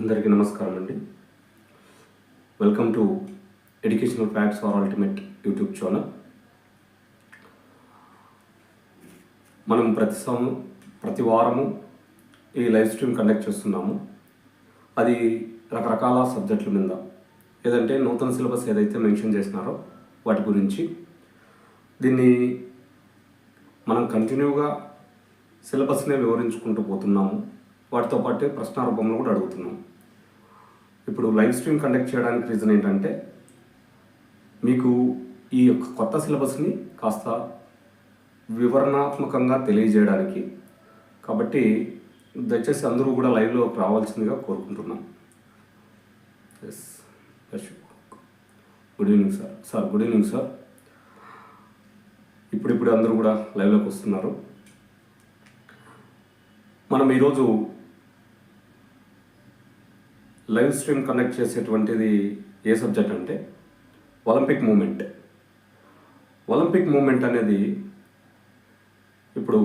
అందరికీ నమస్కారం అండి. Welcome to educational facts for ultimate YouTube channel మనం ప్రతి సం ప్రతి వారము ఈ లైవ్ స్ట్రీమ్ కండక్ట్ చేస్తున్నాము. అది రకరకాల సబ్జెక్టుల మీద. ఏదంటే నూతన సిలబస్ ఏదైతే మెన్షన్ చేసినారో వాటి గురించి. దీన్ని మనం కంటిన్యూగా సిలబస్నే వివరించుకుంటూ పోతున్నాము. వాటితో పాటే ప్రశ్న రూపంలో కూడా అడుగుతున్నాం ఇప్పుడు లైవ్ స్ట్రీమ్ కండక్ట్ చేయడానికి రీజన్ ఏంటంటే మీకు ఈ యొక్క కొత్త సిలబస్ని కాస్త వివరణాత్మకంగా తెలియజేయడానికి కాబట్టి దయచేసి అందరూ కూడా లైవ్లో రావాల్సిందిగా కోరుకుంటున్నాం. Yes good evening sir sir good evening sir ఇప్పుడిప్పుడు అందరూ కూడా లైవ్లోకి వస్తున్నారు. మనం ఈరోజు లైవ్ స్ట్రీమ్ కనెక్ట్ చేసేటువంటిది ఏ సబ్జెక్ట్ అంటే ఒలింపిక్ మూమెంట్ ఒలింపిక్ మూమెంట్ అనేది ఇప్పుడు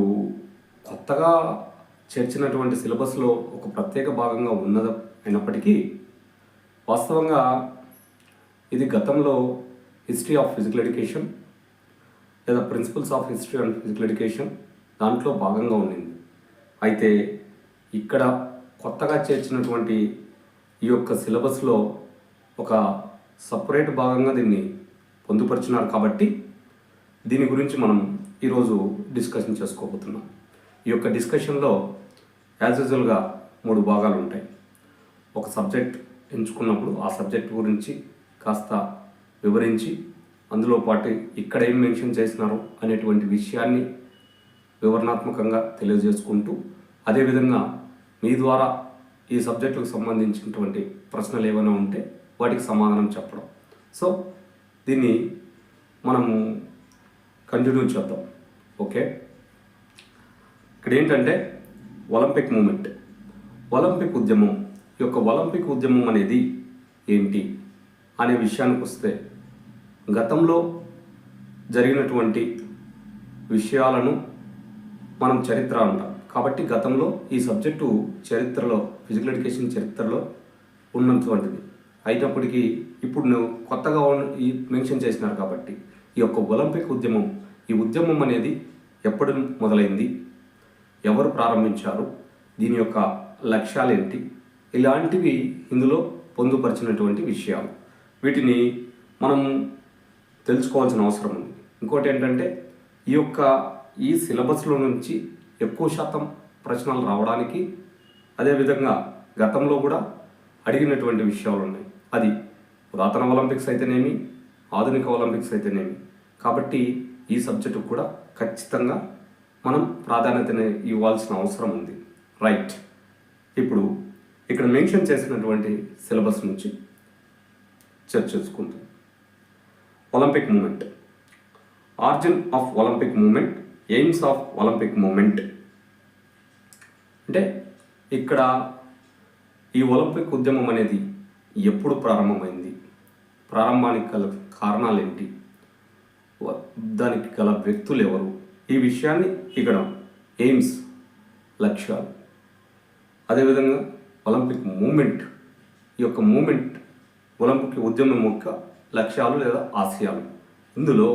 కొత్తగా చేర్చినటువంటి సిలబస్లో ఒక ప్రత్యేక భాగంగా ఉన్నది అయినప్పటికీ వాస్తవంగా ఇది గతంలో హిస్టరీ ఆఫ్ ఫిజికల్ ఎడ్యుకేషన్ లేదా principles of history and physical education దాంట్లో భాగంగా ఉండింది అయితే ఇక్కడ కొత్తగా చేర్చినటువంటి ఈ యొక్క సిలబస్లో ఒక సపరేట్ భాగంగా దీన్ని పొందుపరిచినారు కాబట్టి దీని గురించి మనం ఈరోజు డిస్కషన్ చేసుకోబోతున్నాం. ఈ యొక్క డిస్కషన్లో యాజ్ యూజువల్గా మూడు భాగాలు ఉంటాయి. ఒక సబ్జెక్ట్ ఎంచుకున్నప్పుడు ఆ సబ్జెక్ట్ గురించి కాస్త వివరించి అందులో పాటు ఇక్కడ ఏం మెన్షన్ చేసినారు అనేటువంటి విషయాన్ని వివరణాత్మకంగా తెలియజేసుకుంటూ అదేవిధంగా మీ ద్వారా ఈ సబ్జెక్టుకు సంబంధించినటువంటి ప్రశ్నలు ఏమైనా ఉంటే వాటికి సమాధానం చెప్పడం. సో దీన్ని మనము కంటిన్యూ చేద్దాం. ఓకే? ఇక్కడ ఏంటంటే ఒలింపిక్ మూమెంట్. ఒలింపిక్ ఉద్యమం ఈ యొక్క ఒలింపిక్ ఉద్యమం అనేది ఏంటి అనే విషయానికి వస్తే గతంలో జరిగినటువంటి విషయాలను మనం చరిత్ర అంటాం. కాబట్టి గతంలో ఈ సబ్జెక్టు చరిత్రలో ఫిజికల్ ఎడ్యుకేషన్ చరిత్రలో ఉన్నటువంటిది అయినప్పటికీ ఇప్పుడు నువ్వు కొత్తగా ఈ మెన్షన్ చేసినారు కాబట్టి ఈ యొక్క ఒలింపిక్ ఉద్యమం ఈ ఉద్యమం అనేది ఎప్పుడు మొదలైంది? ఎవరు ప్రారంభించారు? దీని యొక్క లక్ష్యాలు ఏంటి ఇలాంటివి ఇందులో పొందుపరిచినటువంటి విషయాలు. వీటిని మనం తెలుసుకోవాల్సిన అవసరం ఉంది. ఇంకోటి ఏంటంటే ఈ యొక్క ఈ సిలబస్లో నుంచి ఎక్కువ శాతం ప్రశ్నలు రావడానికి అదేవిధంగా గతంలో కూడా అడిగినటువంటి విషయాలు ఉన్నాయి. అది పురాతన ఒలింపిక్స్ అయితేనేమి ఆధునిక ఒలింపిక్స్ అయితేనేమి. కాబట్టి ఈ సబ్జెక్టు కూడా ఖచ్చితంగా మనం ప్రాధాన్యతని ఇవ్వాల్సిన అవసరం ఉంది. రైట్. ఇప్పుడు ఇక్కడ మెన్షన్ చేసినటువంటి సిలబస్ నుంచి చర్చించుకుందాం Olympic movement. Origin of Olympic movement aims of Olympic movement. అంటే ఇక్కడ ఈ ఒలింపిక్ ఉద్యమం అనేది ఎప్పుడు ప్రారంభమైంది? ప్రారంభానికి గల కారణాలు ఏంటి దానికి గల వ్యక్తులు ఎవరు? ఈ విషయాన్ని ఇక్కడ ఎయిమ్స్ లక్ష్యాలు. అదేవిధంగా ఒలింపిక్ మూమెంట్ ఈ యొక్క మూమెంట్ ఒలింపిక్ ఉద్యమం యొక్క లక్ష్యాలు లేదా ఆశయాలు. ఇందులో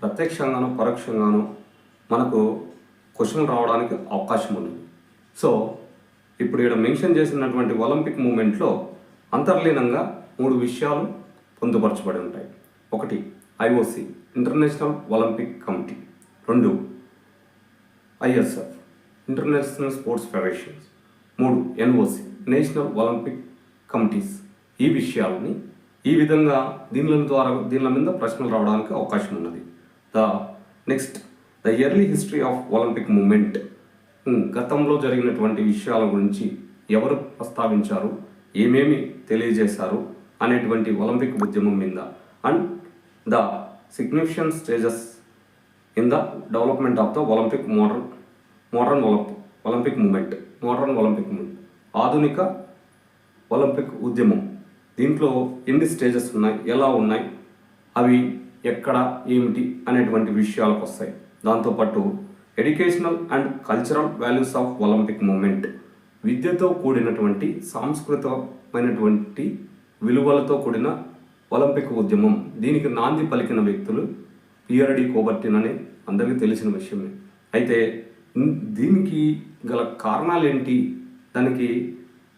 ప్రత్యక్షంగానో పరోక్షంగానో మనకు క్వశ్చన్ రావడానికి అవకాశం ఉంది సో ఇప్పుడు ఇక్కడ మెన్షన్ చేసినటువంటి ఒలింపిక్ మూమెంట్లో అంతర్లీనంగా మూడు విషయాలు పొందుపరచబడి ఉంటాయి. ఒకటి ఐఓసి ఇంటర్నేషనల్ ఒలింపిక్ కమిటీ. రెండు ఐఎస్ఎఫ్ ఇంటర్నేషనల్ స్పోర్ట్స్ ఫెడరేషన్స్ మూడు ఎన్ఓసి నేషనల్ ఒలింపిక్ కమిటీస్. ఈ విషయాలని ఈ విధంగా దీనిల ద్వారా దీనిల మీద ప్రశ్నలు రావడానికి అవకాశం ఉన్నది. The next the yearly history of Olympic movement. గతంలో జరిగినటువంటి విషయాల గురించి ఎవరు ప్రస్తావించారు? ఏమేమి తెలియజేశారు? అనేటువంటి ఒలింపిక్ ఉద్యమం మీద. And the significant stages in the development of the Olympic modern modern Olympic Olympic movement. Modern Olympic movement. ఆధునిక ఒలింపిక్ ఉద్యమం. దీంట్లో ఎన్ని స్టేజెస్ ఉన్నాయి? ఎలా ఉన్నాయి? అవి ఎక్కడ? ఏమిటి? అనేటువంటి విషయాలకు వస్తాయి. దాంతోపాటు educational and cultural values of Olympic movement. విద్యతో కూడినటువంటి సాంస్కృతికమైనటువంటి విలువలతో కూడిన ఒలింపిక్ ఉద్యమం. దీనికి నాంది పలికిన వ్యక్తులు పిఆర్డి కోబర్టిన్ అని అందరికీ తెలిసిన విషయమే. అయితే దీనికి గల కారణాలు ఏంటి దానికి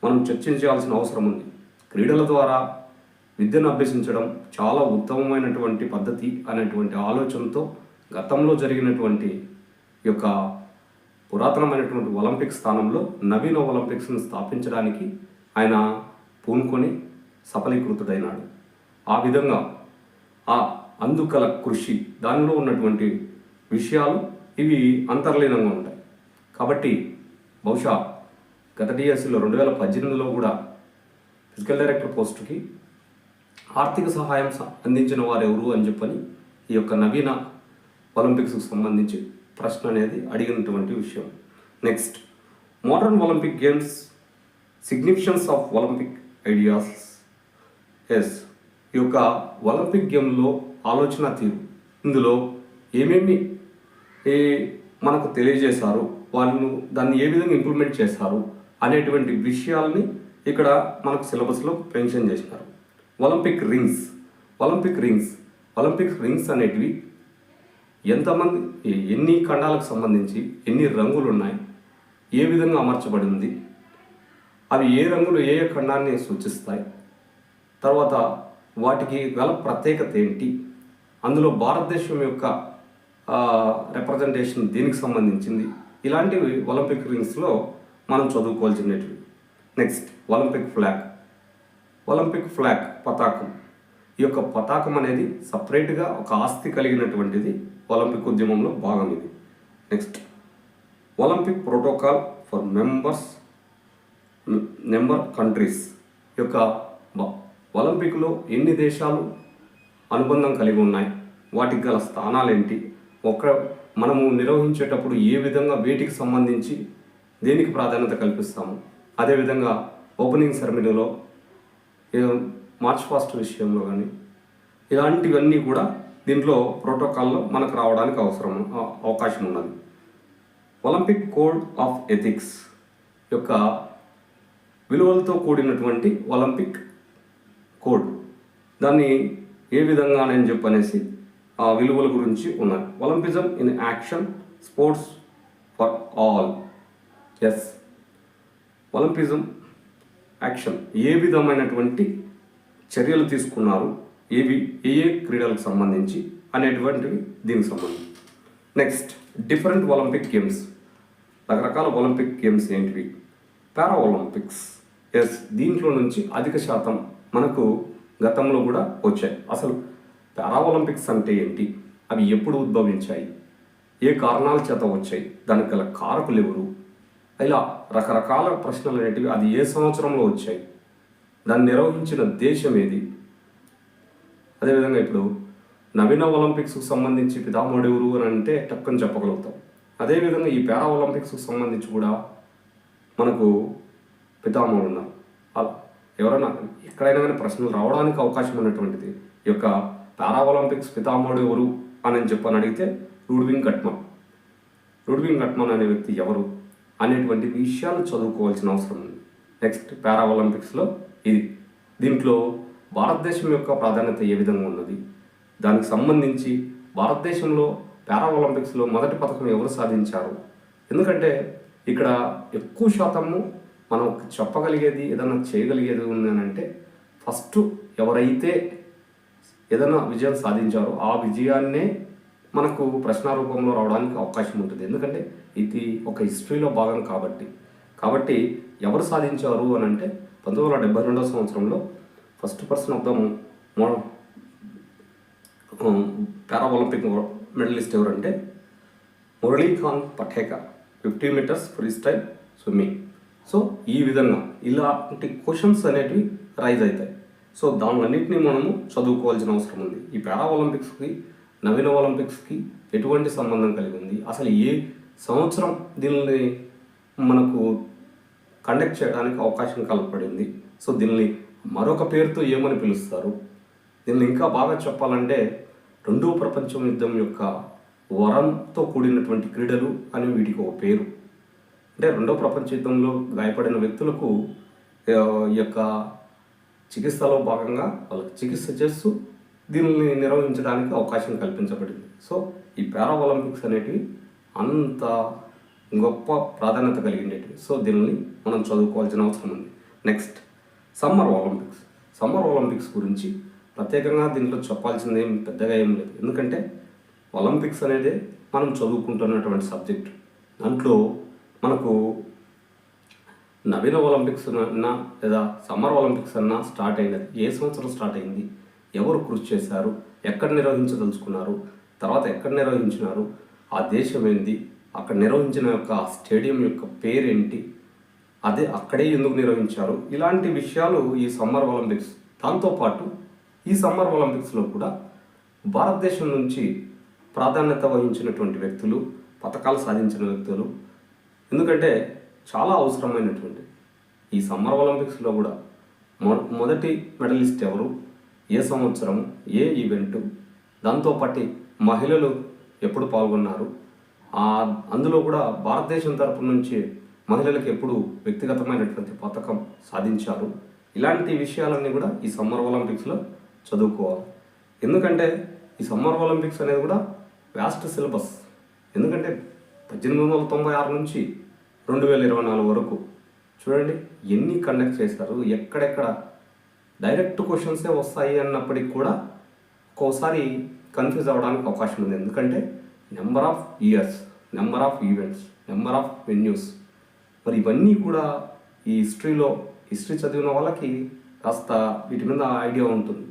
మనం చర్చించాల్సిన అవసరం ఉంది. క్రీడల ద్వారా విద్యను అభ్యసించడం చాలా ఉత్తమమైనటువంటి పద్ధతి అనేటువంటి ఆలోచనతో గతంలో జరిగినటువంటి ఈ యొక్క పురాతనమైనటువంటి ఒలింపిక్ స్థానంలో నవీన ఒలింపిక్స్ను స్థాపించడానికి ఆయన పూనుకొని సఫలీకృతుడైనాడు. ఆ విధంగా ఆ అందుకల కృషి దానిలో ఉన్నటువంటి విషయాలు ఇవి అంతర్లీనంగా ఉంటాయి. కాబట్టి బహుశా గత డిఎస్సిలో రెండు వేల పద్దెనిమిదిలో కూడా ఫిజికల్ డైరెక్టర్ పోస్టుకి ఆర్థిక సహాయం అందించిన వారు ఎవరు అని చెప్పని ఈ యొక్క నవీన ఒలింపిక్స్కి సంబంధించి ప్రశ్న అనేది అడిగినటువంటి విషయం. Next modern Olympic games significations of Olympic ideas yes ఈ యొక్క ఒలింపిక్ గేమ్లో ఆలోచన తీరు. ఇందులో ఏమేమి ఏ మనకు తెలియజేశారు వాళ్ళు దాన్ని ఏ విధంగా ఇంప్లిమెంట్ చేస్తారు అనేటువంటి విషయాల్ని ఇక్కడ మనకు సిలబస్లో మెన్షన్ చేసినారు. Olympic rings Olympic rings Olympic rings అనేటివి ఎంతమంది ఎన్ని ఖండాలకు సంబంధించి ఎన్ని రంగులు ఉన్నాయి ఏ విధంగా అమర్చబడింది అవి ఏ రంగులు ఏ ఏ ఖండాన్ని సూచిస్తాయి తర్వాత వాటికి గల ప్రత్యేకత ఏంటి అందులో భారతదేశం యొక్క రిప్రజెంటేషన్ దీనికి సంబంధించింది ఇలాంటివి ఒలింపిక్ రింగ్స్లో మనం చదువుకోవాల్సినవి next Olympic flag. Olympic flag పతాకం. ఈ యొక్క పతాకం అనేది సపరేట్గా ఒక ఆస్తి కలిగినటువంటిది ఒలింపిక్ ఉద్యమంలో భాగం ఇది next Olympic protocol for members number countries యొక్క ఒలింపిక్లో ఎన్ని దేశాలు అనుబంధం కలిగి ఉన్నాయి? వాటికి గల స్థానాలేంటి? ఒక మనము నిర్వహించేటప్పుడు ఏ విధంగా వేటికి సంబంధించి దేనికి ప్రాధాన్యత కల్పిస్తాము? అదేవిధంగా ఓపెనింగ్ సెరమనీలో మార్చ్ ఫాస్ట్ విషయంలో కానీ ఇలాంటివన్నీ కూడా దీంట్లో ప్రోటోకాల్లో మనకు రావడానికి అవసరం అవకాశం ఉన్నది. ఒలింపిక్ కోడ్ ఆఫ్ ఎథిక్స్ యొక్క విలువలతో కూడినటువంటి ఒలింపిక్ కోడ్. దాన్ని ఏ విధంగా నేను చెప్పనేసి ఆ విలువల గురించి ఉన్నాయి Olympism in action sports for all. Yes. Olympism action. ఏ విధమైనటువంటి చర్యలు తీసుకున్నారు? ఏవి ఏ ఏ క్రీడలకు సంబంధించి అనేటువంటివి దీనికి సంబంధించి. నెక్స్ట్ డిఫరెంట్ ఒలింపిక్ గేమ్స్ రకరకాల ఒలింపిక్ గేమ్స్ ఏంటివి? పారా ఒలింపిక్స్ ఎస్ దీంట్లో నుంచి అధిక శాతం మనకు గతంలో కూడా వచ్చాయి. అసలు పారా ఒలింపిక్స్ అంటే ఏంటి? అవి ఎప్పుడు ఉద్భవించాయి? ఏ కారణాల చేత వచ్చాయి? దానికి గల కారకులు ఎవరు? ఇలా రకరకాల ప్రశ్నలు అనేటివి అది ఏ సంవత్సరంలో వచ్చాయి? దాన్ని నిర్వహించిన దేశం ఏది? అదేవిధంగా ఇప్పుడు నవీన ఒలింపిక్స్కు సంబంధించి పితామహుడు ఎవరు అని అంటే టక్కని చెప్పగలుగుతాం. అదేవిధంగా ఈ పారా ఒలింపిక్స్కు సంబంధించి కూడా మనకు పితామహుడు ఉన్నారు. ఎవరైనా ఎక్కడైనా కానీ ప్రశ్నలు రావడానికి అవకాశం ఉన్నటువంటిది. ఈ యొక్క పారా ఒలింపిక్స్ పితామహుడు ఎవరు అని చెప్పని అడిగితే రుడ్వింగ్ గట్మన్ రుడ్వింగ్ గట్మన్ అనే వ్యక్తి ఎవరు అనేటువంటి విషయాలు చదువుకోవాల్సిన అవసరం ఉంది. నెక్స్ట్ పారా ఒలింపిక్స్లో ఇది. దీంట్లో భారతదేశం యొక్క ప్రాధాన్యత ఏ విధంగా ఉన్నది? దానికి సంబంధించి భారతదేశంలో పారా ఒలింపిక్స్లో మొదటి పథకం ఎవరు సాధించారు? ఎందుకంటే ఇక్కడ ఎక్కువ శాతము మనం చెప్పగలిగేది ఏదైనా చేయగలిగేది ఉంది అని అంటే ఫస్ట్ ఎవరైతే ఏదైనా విజయం సాధించారో ఆ విజయాన్నే మనకు ప్రశ్న రూపంలో రావడానికి అవకాశం ఉంటుంది. ఎందుకంటే ఇది ఒక హిస్టరీలో భాగం కాబట్టి. కాబట్టి ఎవరు సాధించారు అని అంటే పంతొమ్మిది వందల డెబ్బై రెండవ సంవత్సరంలో first person of the para Olympic medalist ఎవరంటే Murlikant Petkar fifty metres freestyle swimming. So ఈ విధంగా ఇలాంటి క్వశ్చన్స్ అనేటివి రైజ్ అవుతాయి. సో దానిలన్నింటినీ మనము చదువుకోవాల్సిన అవసరం ఉంది. ఈ పారా ఒలింపిక్స్కి నవీన ఒలింపిక్స్కి ఎటువంటి సంబంధం కలిగి ఉంది? అసలు ఏ సంవత్సరం దీనిని మనకు కండక్ట్ చేయడానికి అవకాశం కలపడింది సో దీనిని మరొక పేరుతో ఏమని పిలుస్తారు? దీన్ని ఇంకా బాగా చెప్పాలంటే రెండవ ప్రపంచ యుద్ధం యొక్క వరంతో కూడినటువంటి క్రీడలు అని వీటికి ఒక పేరు. అంటే రెండో ప్రపంచ యుద్ధంలో గాయపడిన వ్యక్తులకు ఈ యొక్క చికిత్సలో భాగంగా వాళ్ళకి చికిత్స చేస్తూ దీనిని నిర్వహించడానికి అవకాశం కల్పించబడింది. సో ఈ పారా ఒలింపిక్స్ అనేటివి అంత గొప్ప ప్రాధాన్యత కలిగినవి సో దీనిని మనం చదువుకోవాల్సిన అవసరం ఉంది. Next. Summer Olympics. Summer Olympics గురించి ప్రత్యేకంగా దీంట్లో చెప్పాల్సింది ఏం పెద్దగా ఏం లేదు. ఎందుకంటే ఒలింపిక్స్ అనేది మనం చదువుకుంటున్నటువంటి సబ్జెక్ట్. దాంట్లో మనకు నవీన ఒలింపిక్స్ అన్నా లేదా సమ్మర్ ఒలింపిక్స్ అన్నా స్టార్ట్ అయినది. ఏ సంవత్సరం స్టార్ట్ అయింది? ఎవరు కృషి చేశారు? ఎక్కడ నిర్వహించదలుచుకున్నారు? తర్వాత ఎక్కడ నిర్వహించినారు? ఆ దేశం ఏంది? అక్కడ నిర్వహించిన యొక్క స్టేడియం యొక్క పేరేంటి? అదే అక్కడే ఎందుకు నిర్వహించారు? ఇలాంటి విషయాలు ఈ సమ్మర్ ఒలింపిక్స్ దాంతోపాటు ఈ సమ్మర్ ఒలింపిక్స్లో కూడా భారతదేశం నుంచి ప్రాధాన్యత వహించినటువంటి వ్యక్తులు పథకాలు సాధించిన వ్యక్తులు ఎందుకంటే చాలా అవసరమైనటువంటి. ఈ సమ్మర్ ఒలింపిక్స్లో కూడా మొ మొదటి మెడలిస్ట్ ఎవరు? ఏ సంవత్సరం? ఏ ఈవెంటు? దాంతోపాటు మహిళలు ఎప్పుడు పాల్గొన్నారు? అందులో కూడా భారతదేశం తరపు నుంచి మహిళలకు ఎప్పుడు వ్యక్తిగతమైనటువంటి పథకం సాధించారు. ఇలాంటి విషయాలన్నీ కూడా ఈ సమ్మర్ ఒలింపిక్స్లో చదువుకోవాలి. ఎందుకంటే ఈ సమ్మర్ ఒలింపిక్స్ అనేది కూడా వ్యాస్ట్ సిలబస్ ఎందుకంటే పద్దెనిమిది వందల తొంభై ఆరు నుంచి రెండు వేల ఇరవై నాలుగు వరకు చూడండి ఎన్ని కండక్ట్ చేశారు ఎక్కడెక్కడ డైరెక్ట్ క్వశ్చన్సే వస్తాయి అన్నప్పటికి కూడా ఒక్కోసారి కన్ఫ్యూజ్ అవ్వడానికి అవకాశం ఉంది. ఎందుకంటే number of years number of events number of venues మరి ఇవన్నీ కూడా ఈ హిస్టరీలో హిస్టరీ చదివిన వాళ్ళకి కాస్త వీటి మీద ఐడియా ఉంటుంది.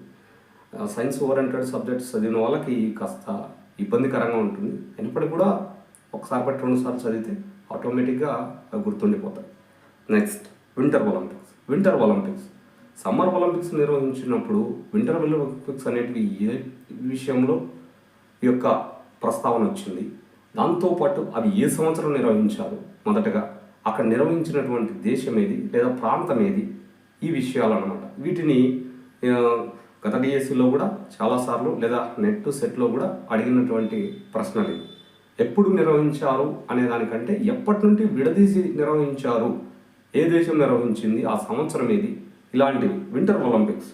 సైన్స్ ఓరియంటెడ్ సబ్జెక్ట్స్ చదివిన వాళ్ళకి కాస్త ఇబ్బందికరంగా ఉంటుంది. అయినప్పటికీ కూడా ఒకసారి బట్టి రెండుసార్లు చదివితే ఆటోమేటిక్గా గుర్తుండిపోతాయి. Next winter Olympics. Winter Olympics. Summer Olympics నిర్వహించినప్పుడు winter Olympics అనేటివి ఏ విషయంలో ఈ యొక్క ప్రస్తావన వచ్చింది? దాంతోపాటు అవి ఏ సంవత్సరం నిర్వహించారు? మొదటగా అక్కడ నిర్వహించినటువంటి దేశం ఏది లేదా ప్రాంతం ఏది ఈ విషయాలు అన్నమాట వీటిని గత డిఎస్సిలో కూడా చాలాసార్లు లేదా నెట్ సెట్లో కూడా అడిగినటువంటి ప్రశ్నలు. ఎప్పుడు నిర్వహించారు అనే దానికంటే ఎప్పటి నుండి విడదీసి నిర్వహించారు? ఏ దేశం నిర్వహించింది? ఆ సంవత్సరం ఏది? ఇలాంటివి. Winter Olympics.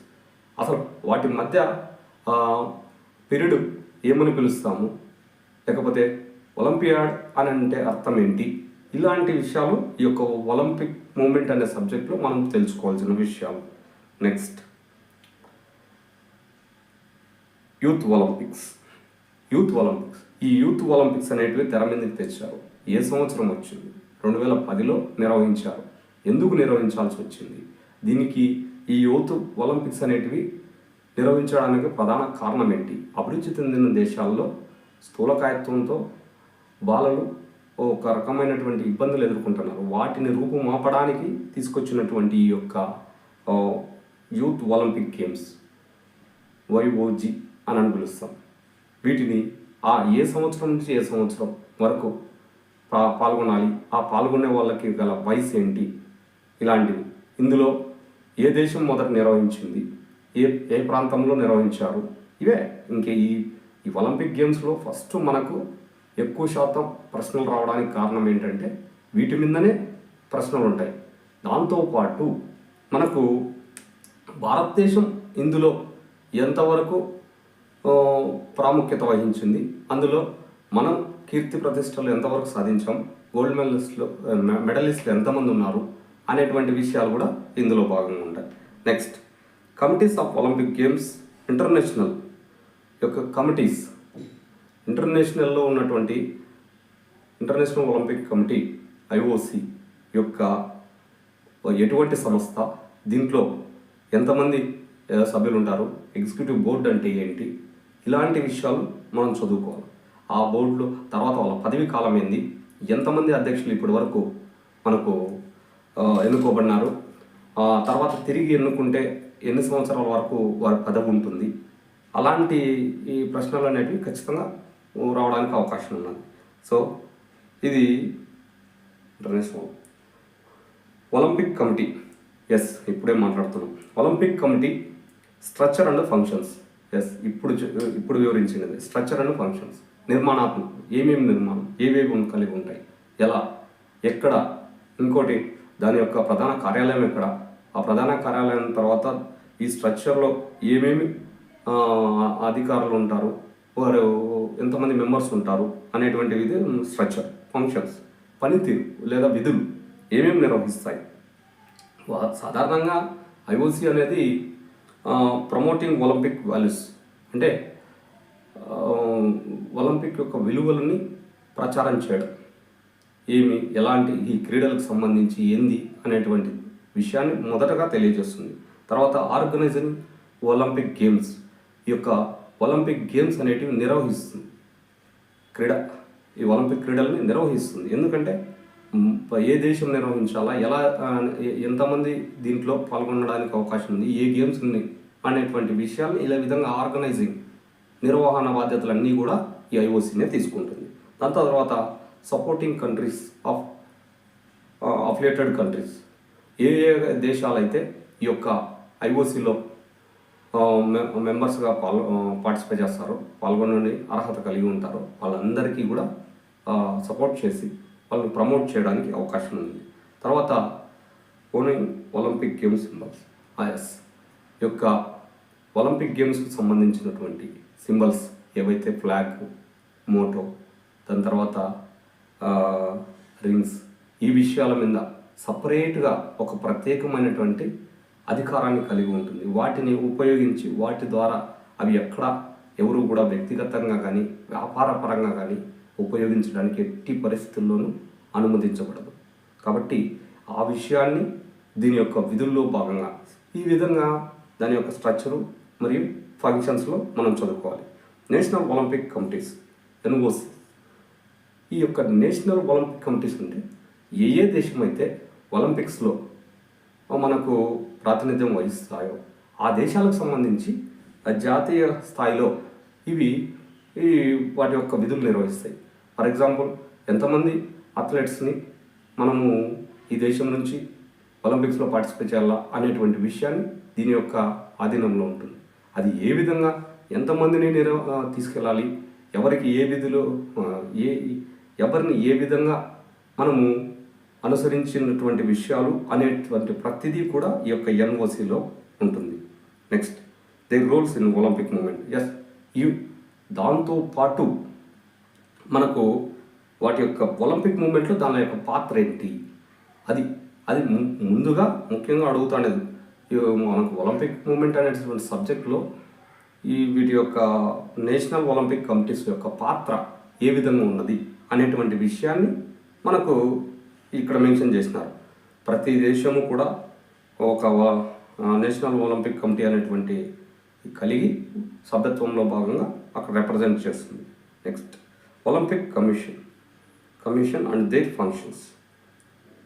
అసలు వాటి మధ్య పీరియడ్ ఏమని పిలుస్తాము? లేకపోతే ఒలింపియాడ్ అని అంటే అర్థం ఏంటి? ఇలాంటి విషయాలు ఈ యొక్క ఒలింపిక్ మూమెంట్ అనే సబ్జెక్ట్లో మనం తెలుసుకోవాల్సిన విషయాలు next. Youth Olympics. Youth Olympics. ఈ యూత్ ఒలింపిక్స్ అనేటివి తెర మీదకి తెచ్చారు. ఏ సంవత్సరం వచ్చింది? రెండు వేల పదిలో నిర్వహించారు. ఎందుకు నిర్వహించాల్సి వచ్చింది? దీనికి ఈ యూత్ ఒలింపిక్స్ అనేటివి నిర్వహించడానికి ప్రధాన కారణం ఏంటి? అభివృద్ధి చెందిన దేశాల్లో స్థూలకాయత్వంతో బాలలు ఒక రకమైనటువంటి ఇబ్బందులు ఎదుర్కొంటున్నారు. వాటిని రూపుమాపడానికి తీసుకొచ్చినటువంటి ఈ యొక్క యూత్ ఒలింపిక్ గేమ్స్ వైఓజి అని అని పిలుస్తాం. వీటిని ఆ ఏ సంవత్సరం నుంచి ఏ సంవత్సరం వరకు పాల్గొనాలి ఆ పాల్గొనే వాళ్ళకి గల వయసు ఏంటి ఇలాంటివి. ఇందులో ఏ దేశం మొదట నిర్వహించింది ఏ ఏ ప్రాంతంలో నిర్వహించారు ఇవే. ఇంకే ఈ ఈ ఒలింపిక్ గేమ్స్లో ఫస్ట్ మనకు ఎక్కువ శాతం ప్రశ్నలు రావడానికి కారణం ఏంటంటే వీటి మీదనే ప్రశ్నలు ఉంటాయి. దాంతోపాటు మనకు భారతదేశం ఇందులో ఎంతవరకు ప్రాముఖ్యత వహించింది? అందులో మనం కీర్తి ప్రతిష్టలు ఎంతవరకు సాధించాం? గోల్డ్ మెడలిస్టులు మెడలిస్టులు ఎంతమంది ఉన్నారు? అనేటువంటి విషయాలు కూడా ఇందులో భాగంగా ఉంటాయి. Next committees of Olympic games international యొక్క కమిటీస్ ఇంటర్నేషనల్లో ఉన్నటువంటి ఇంటర్నేషనల్ ఒలింపిక్ కమిటీ ఐఓసి యొక్క ఎటువంటి సంస్థ దీంట్లో ఎంతమంది సభ్యులు ఉంటారు ఎగ్జిక్యూటివ్ బోర్డు అంటే ఏంటి ఇలాంటి విషయాలు మనం చదువుకోవాలి. ఆ బోర్డులో తర్వాత వాళ్ళ పదవి కాలం ఏంది ఎంతమంది అధ్యక్షులు ఇప్పటి వరకు మనకు ఎన్నుకోబడినారు తర్వాత తిరిగి ఎన్నుకుంటే ఎన్ని సంవత్సరాల వరకు వారి పదవి ఉంటుంది అలాంటి ఈ ప్రశ్నలు అనేటివి ఖచ్చితంగా రావడానికి అవకాశం ఉన్నది. సో ఇది ఇంటర్నేషనల్ ఒలింపిక్ కమిటీ ఎస్ ఇప్పుడే మాట్లాడుతున్నాం. Olympic committee structure and functions yes ఇప్పుడు ఇప్పుడు వివరించినది. స్ట్రక్చర్ అండ్ ఫంక్షన్స్ నిర్మాణాత్మకం ఏమేమి నిర్మాణం ఏవేవి కలిగి ఉంటాయి ఎలా ఎక్కడ ఇంకోటి దాని యొక్క ప్రధాన కార్యాలయం ఎక్కడ ఆ ప్రధాన కార్యాలయం తర్వాత ఈ స్ట్రక్చర్లో ఏమేమి అధికారులు ఉంటారు వారు ఎంతమంది మెంబర్స్ ఉంటారు అనేటువంటివి ఇది స్ట్రక్చర్ ఫంక్షన్స్ పనితీరు లేదా విధులు ఏమేమి నిర్వహిస్తాయి? సాధారణంగా ఐఓసి అనేది ప్రమోటింగ్ ఒలింపిక్ వాల్యూస్ అంటే ఒలింపిక్ యొక్క విలువలని ప్రచారం చేయడం. ఏమి ఎలాంటి ఈ క్రీడలకు సంబంధించి ఏంది అనేటువంటి విషయాన్ని మొదటగా తెలియజేస్తుంది. తర్వాత ఆర్గనైజింగ్ ఒలింపిక్ గేమ్స్ ఈ యొక్క ఒలింపిక్ గేమ్స్ అనేటివి నిర్వహిస్తుంది. క్రీడ ఈ ఒలింపిక్ క్రీడల్ని నిర్వహిస్తుంది. ఎందుకంటే ఏ దేశం నిర్వహించాలా ఎలా ఎంతమంది దీంట్లో పాల్గొనడానికి అవకాశం ఉంది ఏ గేమ్స్ ఉన్నాయి అనేటువంటి విషయాలు ఇలా విధంగా ఆర్గనైజింగ్ నిర్వహణ బాధ్యతలన్నీ కూడా ఈ ఐఓసీనే తీసుకుంటుంది. దాని తర్వాత supporting countries of affiliated countries. ఏ ఏ దేశాలైతే ఈ యొక్క ఐఓసీలో మెంబర్స్గా పాల్ పార్టిసిపేట్ చేస్తారో. పాల్గొనని అర్హత కలిగి ఉంటారో. వాళ్ళందరికీ కూడా సపోర్ట్ చేసి వాళ్ళని ప్రమోట్ చేయడానికి అవకాశం ఉంది. తర్వాత owning Olympic games symbols yes యొక్క ఒలింపిక్ గేమ్స్కి సంబంధించినటువంటి సింబల్స్ ఏవైతే ఫ్లాగ్ మోటో దాని తర్వాత రింగ్స్ ఈ విషయాల మీద సపరేట్గా ఒక ప్రత్యేకమైనటువంటి అధికారాన్ని కలిగి ఉంటుంది. వాటిని ఉపయోగించి వాటి ద్వారా అవి ఎక్కడ ఎవరు కూడా వ్యక్తిగతంగా కానీ వ్యాపార పరంగా కానీ ఉపయోగించడానికి ఎట్టి పరిస్థితుల్లోనూ అనుమతించబడదు. కాబట్టి ఆ విషయాన్ని దీని యొక్క విధుల్లో భాగంగా ఈ విధంగా దాని యొక్క స్ట్రక్చరు మరియు ఫంక్షన్స్లో మనం చదువుకోవాలి. National Olympic committees NOC. ఈ యొక్క నేషనల్ ఒలింపిక్ కమిటీస్ అంటే ఏ ఏ దేశం అయితే ఒలింపిక్స్లో మనకు ప్రాతినిధ్యం వహిస్తాయో ఆ దేశాలకు సంబంధించి జాతీయ స్థాయిలో ఇవి ఈ వాటి యొక్క విధులు నిర్వహిస్తాయి. ఫర్ ఎగ్జాంపుల్ ఎంతమంది అథ్లెట్స్ని మనము ఈ దేశం నుంచి ఒలింపిక్స్లో పార్టిసిపేట్ చేయాలా అనేటువంటి విషయాన్ని దీని యొక్క ఆధీనంలో ఉంటుంది. అది ఏ విధంగా ఎంతమందిని నిర్వ తీసుకెళ్ళాలి ఎవరికి ఏ విధులు ఏ ఎవరిని ఏ విధంగా మనము అనుసరించినటువంటి విషయాలు అనేటువంటి ప్రతిదీ కూడా ఈ యొక్క ఎన్ఓసిలో ఉంటుంది. Next the roles in Olympic movement yes you దాంతో పాటు మనకు వాటి యొక్క ఒలింపిక్ మూమెంట్లో దాని యొక్క పాత్ర ఏంటి? అది అది ము- ముందుగా ముఖ్యంగా అడుగుతానేది మనకు ఒలింపిక్ మూమెంట్ అనేటువంటి సబ్జెక్ట్లో ఈ వీటి యొక్క నేషనల్ ఒలింపిక్ కమిటీస్ యొక్క పాత్ర ఏ విధంగా ఉన్నది అనేటువంటి విషయాన్ని మనకు ఇక్కడ మెన్షన్ చేసినారు. ప్రతి దేశము కూడా ఒక నేషనల్ ఒలింపిక్ కమిటీ అనేటువంటి కలిగి సభ్యత్వంలో భాగంగా అక్కడ రిప్రజెంట్ చేస్తుంది. Next Olympic commission. Commission and their functions.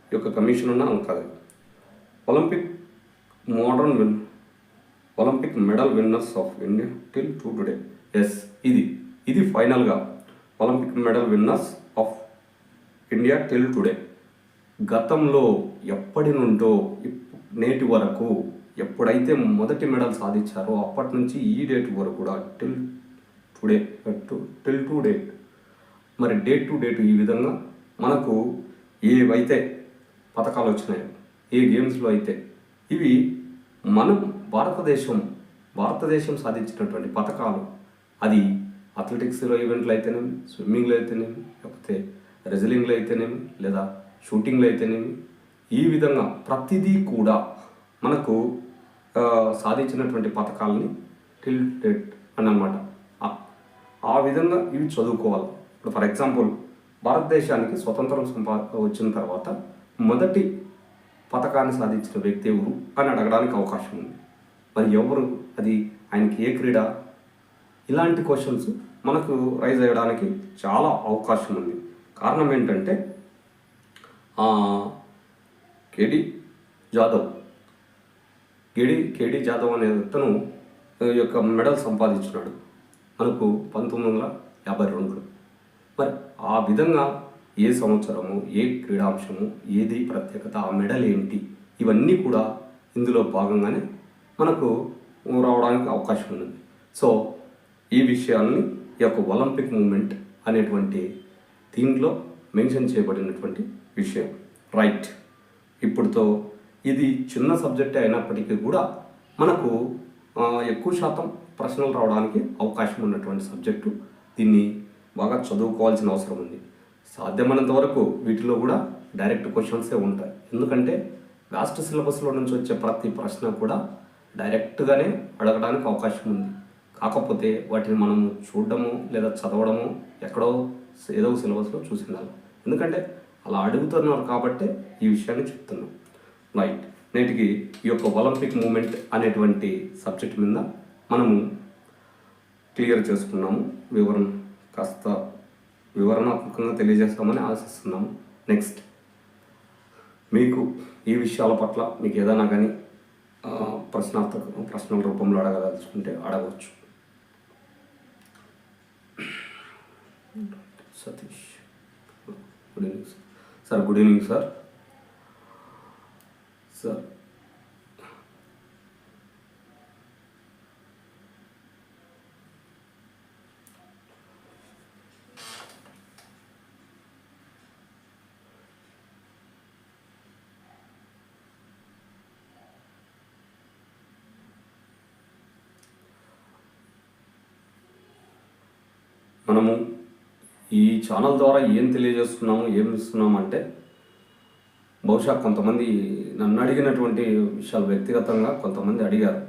ఈ యొక్క కమిషన్ ఉన్న కాదు Olympic modern win Olympic medal winners of India till to today. Yes ఇది. ఇది ఫైనల్గా Olympic medal winners of India till today. గతంలో ఎప్పటి నుండో నేటి వరకు ఎప్పుడైతే మొదటి మెడల్ సాధించారో అప్పటి నుంచి ఈ డేట్ వరకు కూడా till today till to date. మరి డేట్ టు డేట్ ఈ విధంగా మనకు ఏవైతే పథకాలు వచ్చినాయో ఏ గేమ్స్లో అయితే ఇవి మనం భారతదేశం భారతదేశం సాధించినటువంటి పథకాలు. అది అథ్లెటిక్స్లో ఈవెంట్లు అయితేనేమి స్విమ్మింగ్లో అయితేనేమి లేకపోతే రెజ్లింగ్లో అయితేనేమి లేదా షూటింగ్లో అయితేనేమి ఈ విధంగా ప్రతిదీ కూడా మనకు సాధించినటువంటి పథకాలని టిల్ డేట్ అని అనమాట ఆ విధంగా ఇవి చదువుకోవాలి. ఇప్పుడు ఫర్ ఎగ్జాంపుల్ భారతదేశానికి స్వతంత్రం సంపా వచ్చిన తర్వాత మొదటి పథకాన్ని సాధించిన వ్యక్తి ఎవరు అని అడగడానికి అవకాశం ఉంది. మరి ఎవరు? అది ఆయనకి ఏ క్రీడ? ఇలాంటి క్వశ్చన్స్ మనకు రైజ్ అయ్యడానికి చాలా అవకాశం ఉంది. కారణం ఏంటంటే కేడి జాదవ్. కేడి కేడి జాదవ్ అనే అతను యొక్క మెడల్ సంపాదించినాడు. మనకు పంతొమ్మిది వందల యాభై రెండులో. మరి ఆ విధంగా ఏ సంవత్సరము ఏ క్రీడాంశము ఏది ప్రత్యేకత ఆ మెడల్ ఏంటి? ఇవన్నీ కూడా ఇందులో భాగంగానే మనకు రావడానికి అవకాశం ఉంది సో ఈ విషయాల్ని ఈ యొక్క ఒలింపిక్ మూమెంట్ అనేటువంటి దీంట్లో మెన్షన్ చేయబడినటువంటి విషయం. రైట్. ఇప్పుడుతో ఇది చిన్న సబ్జెక్ట్ అయినప్పటికీ కూడా మనకు ఎక్కువ శాతం ప్రశ్నలు రావడానికి అవకాశం ఉన్నటువంటి సబ్జెక్టు దీన్ని బాగా చదువుకోవాల్సిన అవసరం ఉంది. సాధ్యమైనంత వరకు వీటిలో కూడా డైరెక్ట్ క్వశ్చన్సే ఉంటాయి. ఎందుకంటే లాస్ట్ సిలబస్లో నుంచి వచ్చే ప్రతి ప్రశ్న కూడా డైరెక్ట్గానే అడగడానికి అవకాశం ఉంది. కాకపోతే వాటిని మనం చూడడము లేదా చదవడము ఎక్కడో ఏదో సిలబస్లో చూసిండాలి ఎందుకంటే అలా అడుగుతున్నారు కాబట్టి ఈ విషయాన్ని చెప్తున్నాం. రైట్ నేటికి ఈ యొక్క ఒలింపిక్ మూమెంట్ అనేటువంటి సబ్జెక్ట్ మీద మనము క్లియర్ చేసుకున్నాము. వివరణ కాస్త వివరణాత్మకంగా తెలియజేస్తామని ఆశిస్తున్నాము. నెక్స్ట్ మీకు ఈ విషయాల పట్ల మీకు ఏదైనా కానీ ప్రశ్నార్థక ప్రశ్నల రూపంలో అడగదలుచుకుంటే అడగవచ్చు. Satish good evening sir sir good evening sir sir మనము ఈ ఛానల్ ద్వారా ఏం తెలియజేస్తున్నాము ఏం ఇస్తున్నాము అంటే బహుశా కొంతమంది నన్ను అడిగినటువంటి విషయాలు వ్యక్తిగతంగా కొంతమంది అడిగారు.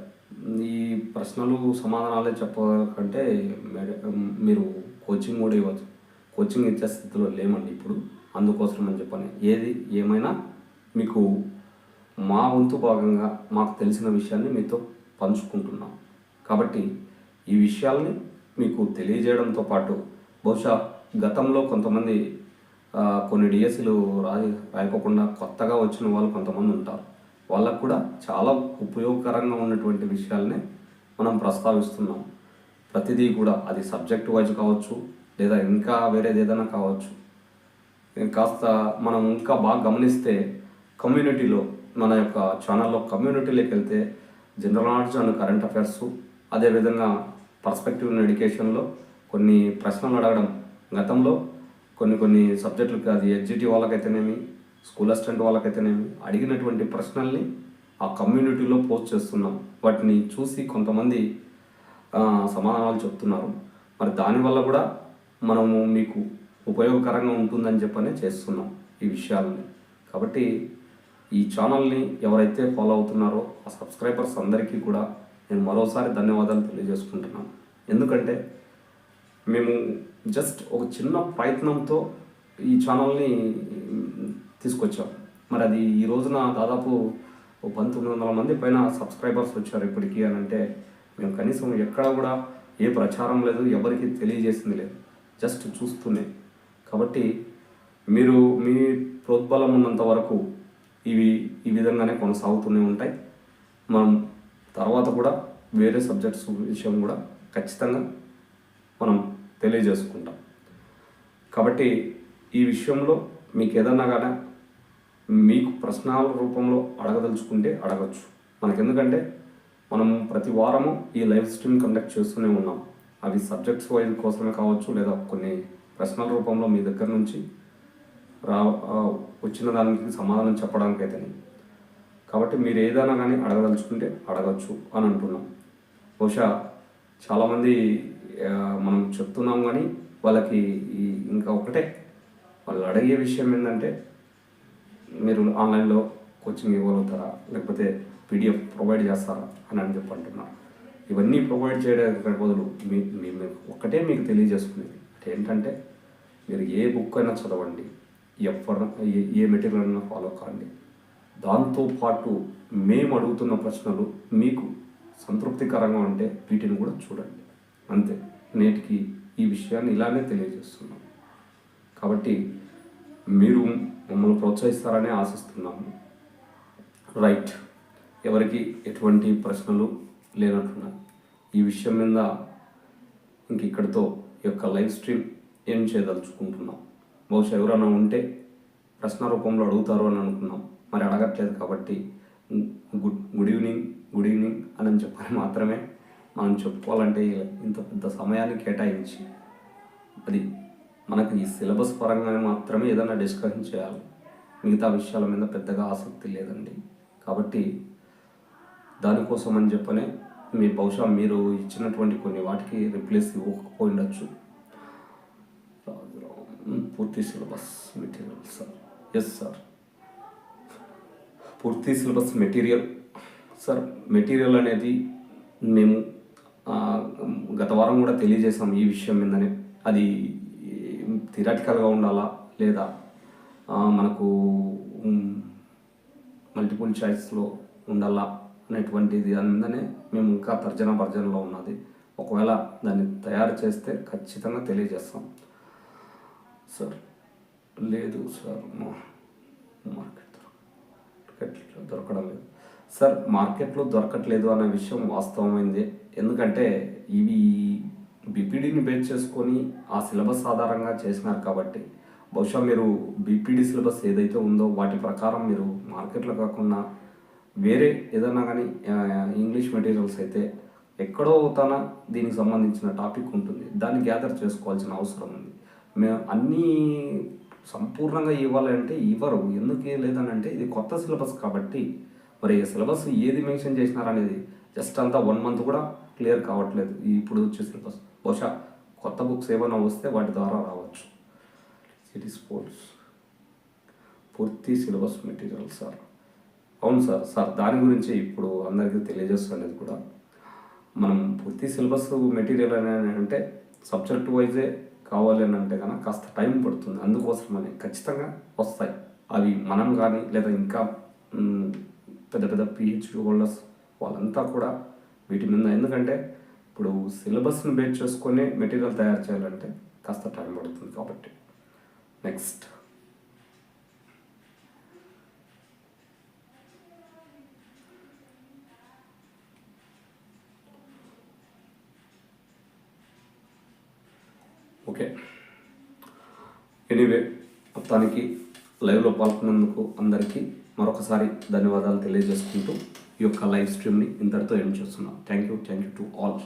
ఈ ప్రశ్నలు సమాధానాలే చెప్పకంటే మీరు కోచింగ్ కూడా ఇవ్వచ్చు. కోచింగ్ ఇచ్చే స్థితిలో లేమండి ఇప్పుడు. అందుకోసం అని చెప్పని. ఏది ఏమైనా మీకు మా వంతు భాగంగా మాకు తెలిసిన విషయాన్ని మీతో పంచుకుంటున్నాం. కాబట్టి ఈ విషయాల్ని మీకు తెలియజేయడంతో పాటు బహుశా గతంలో కొంతమంది కొన్ని డిఎస్సీలు రాయి రాయకోకుండా కొత్తగా వచ్చిన వాళ్ళు కొంతమంది ఉంటారు. వాళ్ళకు కూడా చాలా ఉపయోగకరంగా ఉన్నటువంటి విషయాలనే మనం ప్రస్తావిస్తున్నాం. ప్రతిదీ కూడా అది సబ్జెక్ట్ వైజ్ కావచ్చు లేదా ఇంకా వేరేది ఏదైనా కావచ్చు. కాస్త మనం ఇంకా బాగా గమనిస్తే కమ్యూనిటీలో మన యొక్క ఛానల్లో కమ్యూనిటీలోకి వెళ్తే general knowledge and current affairs అదేవిధంగా పర్స్పెక్టివ్ ఎడ్యుకేషన్లో కొన్ని ప్రశ్నలు అడగడం గతంలో కొన్ని కొన్ని సబ్జెక్టులకి అది ఎడ్జిటి వాళ్ళకైతేనేమి స్కూల్ అసిస్టెంట్ వాళ్ళకైతేనేమి అడిగినటువంటి ప్రశ్నల్ని ఆ కమ్యూనిటీలో పోస్ట్ చేస్తున్నాం. వాటిని చూసి కొంతమంది సమాధానాలు చెప్తున్నారు. మరి దానివల్ల కూడా మనము మీకు ఉపయోగకరంగా ఉంటుందని చెప్పనే చేస్తున్నాం ఈ విషయాలని. కాబట్టి ఈ ఛానల్ని ఎవరైతే ఫాలో అవుతున్నారో ఆ సబ్స్క్రైబర్స్ అందరికీ కూడా నేను మరోసారి ధన్యవాదాలు తెలియజేసుకుంటున్నాను. ఎందుకంటే మేము జస్ట్ ఒక చిన్న ప్రయత్నంతో ఈ ఛానల్ని తీసుకొచ్చాం. మరి అది ఈ రోజున దాదాపు పంతొమ్మిది వందల మంది పైన సబ్స్క్రైబర్స్ వచ్చారు ఇప్పటికీ అని అంటే మేము కనీసం ఎక్కడ కూడా ఏ ప్రచారం లేదు ఎవరికి తెలియజేసింది లేదు. జస్ట్ చూస్తూనే. కాబట్టి మీరు మీ ప్రోద్బలం ఉన్నంత వరకు ఇవి ఈ విధంగానే కొనసాగుతూనే ఉంటాయి. మనం తర్వాత కూడా వేరే సబ్జెక్ట్స్ విషయం కూడా ఖచ్చితంగా మనం తెలియజేసుకుంటాం. కాబట్టి ఈ విషయంలో మీకు ఏదన్నా కానీ మీకు ప్రశ్నల రూపంలో అడగదలుచుకుంటే అడగచ్చు. మనకెందుకంటే మనం ప్రతి వారము ఈ లైవ్ స్ట్రీమ్ కండక్ట్ చేస్తూనే ఉన్నాం. అవి సబ్జెక్ట్స్ వైజ్ కోసమే కావచ్చు లేదా కొన్ని ప్రశ్నల రూపంలో మీ దగ్గర నుంచి రా వచ్చిన దానికి సమాధానం చెప్పడానికైతేనే. కాబట్టి మీరు ఏదైనా కానీ అడగదలుచుకుంటే అడగచ్చు అని అంటున్నాం. బహుశా చాలామంది మనం చెప్తున్నాం కానీ వాళ్ళకి ఇంకా ఒకటే. వాళ్ళు అడిగే విషయం ఏంటంటే మీరు ఆన్లైన్లో కోచింగ్ ఇవ్వగలుగుతారా? లేకపోతే పీడిఎఫ్ ప్రొవైడ్ చేస్తారా? అని అని చెప్పి అంటున్నారు. ఇవన్నీ ప్రొవైడ్ చేయడానికి బదులు మీ మేము ఒక్కటే మీకు తెలియజేసుకునేది అంటే ఏంటంటే మీరు ఏ బుక్ అయినా చదవండి ఎవరు ఏ మెటీరియల్ అయినా ఫాలో కాండి. దాంతోపాటు మేము అడుగుతున్న ప్రశ్నలు మీకు సంతృప్తికరంగా ఉంటే వీటిని కూడా చూడండి. అంతే. నేటికి ఈ విషయాన్ని ఇలానే తెలియజేస్తున్నాం. కాబట్టి మీరు మమ్మల్ని ప్రోత్సహిస్తారని ఆశిస్తున్నాము. రైట్. ఎవరికి ఎటువంటి ప్రశ్నలు లేనట్టున్నాయి ఈ విషయం మీద ఇంక ఇక్కడితో ఈ యొక్క లైవ్ స్ట్రీమ్ ఏం చేయదలుచుకుంటున్నాం. బహుశా ఎవరైనా ఉంటే ప్రశ్న రూపంలో అడుగుతారు అని అనుకున్నాం. మరి అడగట్లేదు కాబట్టి good good evening good evening అని చెప్పని మాత్రమే. మనం చెప్పుకోవాలంటే ఇంత పెద్ద సమయాన్ని కేటాయించి అది మనకి ఈ సిలబస్ పరంగానే మాత్రమే ఏదైనా డిస్కషన్ చేయాలి. మిగతా విషయాల మీద పెద్దగా ఆసక్తి లేదండి. కాబట్టి దానికోసం అని చెప్పనే మీ బహుశా మీరు ఇచ్చినటువంటి కొన్ని వాటికి రిప్లేస్ ఇవ్వకపోయి ఉండొచ్చు పూర్తి syllabus material sir. Yes sir పూర్తి సిలబస్ మెటీరియల్. సార్ మెటీరియల్ అనేది మేము గత వారం కూడా తెలియజేసాం ఈ విషయం మీదనే. అది థిరాటికల్గా ఉండాలా లేదా? మనకు మల్టిపుల్ చాయిస్లో ఉండాలా అనేటువంటిది దాని మీదనే మేము ఇంకా తర్జన భర్జనలో ఉన్నది. ఒకవేళ దాన్ని తయారు చేస్తే ఖచ్చితంగా తెలియజేస్తాం. సార్ లేదు సార్ మార్కెట్ మార్కెట్లో దొరకడం లేదు. సార్ మార్కెట్లో దొరకట్లేదు అనే విషయం వాస్తవమైంది. ఎందుకంటే ఇవి బీపీడీని బేస్ చేసుకొని ఆ సిలబస్ ఆధారంగా చేసినారు కాబట్టి. బహుశా మీరు బీపీడీ సిలబస్ ఏదైతే ఉందో వాటి ప్రకారం మీరు మార్కెట్లో కాకుండా వేరే ఏదైనా కానీ ఇంగ్లీష్ మెటీరియల్స్ అయితే ఎక్కడో తన దీనికి సంబంధించిన టాపిక్ ఉంటుంది. దాన్ని గ్యాదర్ చేసుకోవాల్సిన అవసరం ఉంది. మేము అన్నీ సంపూర్ణంగా ఇవ్వాలి అంటే ఇవ్వరు. ఎందుకు లేదనంటే ఇది కొత్త సిలబస్ కాబట్టి మరి సిలబస్ ఏది మెన్షన్ చేసినారనేది జస్ట్ అంతా వన్ మంత్ కూడా క్లియర్ కావట్లేదు. ఇప్పుడు వచ్చే సిలబస్. బహుశా కొత్త బుక్స్ ఏమైనా వస్తే వాటి ద్వారా రావచ్చు. సిటీ స్పోర్ట్స్ పూర్తి సిలబస్ మెటీరియల్ సార్. అవును సార్. సార్ దాని గురించి ఇప్పుడు అందరికీ తెలియజేస్తున్నది కూడా మనం పూర్తి సిలబస్ మెటీరియల్ అని అంటే సబ్జెక్ట్ వైజే కావాలి అని అంటే కనుక కాస్త టైం పడుతుంది. అందుకోసమని. ఖచ్చితంగా వస్తాయి. అవి మనం కానీ లేదా ఇంకా పెద్ద పెద్ద పిహెచ్డి హోల్డర్స్ వాళ్ళంతా కూడా వీటి మీద ఎందుకంటే ఇప్పుడు సిలబస్ని బేస్ చేసుకొని మెటీరియల్ తయారు చేయాలంటే కాస్త టైం పడుతుంది కాబట్టి. నెక్స్ట్ ఓకే ఎనీవే మొత్తానికి లైవ్లో పాల్గొన్నందుకు అందరికీ మరొకసారి ధన్యవాదాలు తెలియజేసుకుంటూ ఈ యొక్క లైవ్ స్ట్రీమ్ని ఇంతటితో ఎండ్ చేస్తున్నాం. Thank you thank you to all